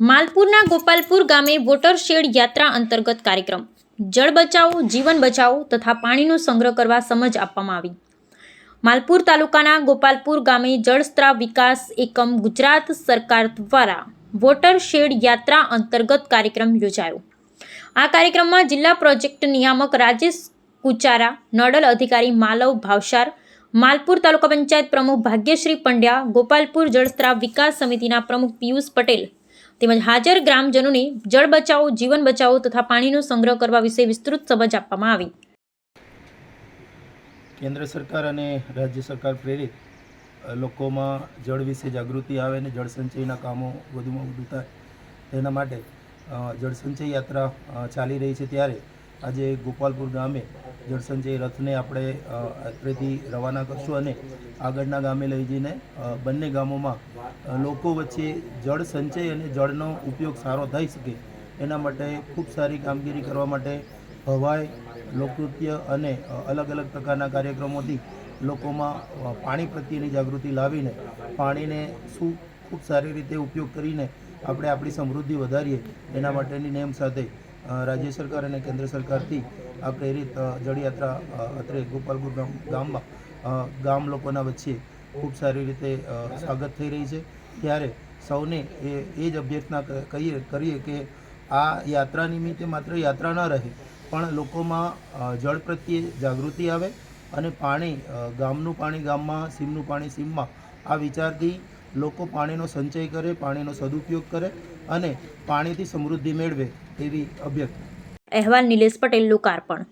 માલપુરના ગોપાલપુર ગામે water shade યાત્રા અંતર્ગત કાર્યક્રમ. જળ બચાવો, જીવન બચાવો તથા પાણીનો સંગ્રહ કરવા સમજ આપવામાં આવી. માલપુર તાલુકાના ગોપાલપુર ગામે જળસ્ત્રાવ વિકાસ એકમ ગુજરાત સરકાર દ્વારા વોટર શેડ યાત્રા અંતર્ગત કાર્યક્રમ યોજાયો. આ કાર્યક્રમમાં જિલ્લા પ્રોજેક્ટ નિયામક રાજેશ કુચારા, નોડલ અધિકારી માલવ ભાવસાર, માલપુર તાલુકા પંચાયત પ્રમુખ ભાગ્યશ્રી પંડ્યા, ગોપાલપુર જળસ્ત્રાવ વિકાસ સમિતિના પ્રમુખ પિયુષ પટેલ તેમજ હાજર ગ્રામજનોને જળ બચાવો, જીવન બચાવો તથા પાણીનો સંગ્રહ કરવા વિશે વિસ્તૃત સમજ આપવામાં આવી. કેન્દ્ર સરકાર અને રાજ્ય સરકાર પ્રેરિત લોકોમાં જળ વિશે જાગૃતિ આવે અને જળ સંચયના કામો વધુમાં વધુ થાય, તેના માટે જળસંચય જળ સંચય યાત્રા ચાલી રહી છે ત્યારે આજે ગોપાલપુર ગામે જળસંચય રથને આપણે અત્રેથી રવાના કરશું અને આગળના ગામે લઈ જઈને બંને ગામોમાં લોકો વચ્ચે જળ સંચય અને જળનો ઉપયોગ સારો થઈ શકે એના માટે ખૂબ સારી કામગીરી કરવા માટે હવાઈ, લોકનૃત્ય અને અલગ અલગ પ્રકારના કાર્યક્રમોથી લોકોમાં પાણી પ્રત્યેની જાગૃતિ લાવીને પાણીને શું ખૂબ સારી રીતે ઉપયોગ કરીને આપણે આપણી સમૃદ્ધિ વધારીએ એના માટેની નેમ સાથે રાજ્ય સરકાર અને કેન્દ્ર સરકારથી આ પ્રેરિત જળયાત્રા અત્રે ગોપાલપુર ગામ, ગામમાં ગામ લોકોના વચ્ચે ખૂબ સારી રીતે સ્વાગત થઈ રહી છે. ત્યારે સૌને એ એ જ અભ્યર્થના કહીએ, કરીએ કે આ યાત્રા નિમિત્તે માત્ર યાત્રા ન રહે, પણ લોકોમાં જળ પ્રત્યે જાગૃતિ આવે અને પાણી ગામનું પાણી ગામમાં, સીમનું પાણી સીમમાં આ વિચારથી લોકો પાણીનો સંચય કરે, પાણીનો સદુપયોગ કરે અને પાણીથી સમૃદ્ધિ મેળવે એવી અભ્યર્થના. અહેવાલ નિલેશ પટેલ, લોકાર્પણ.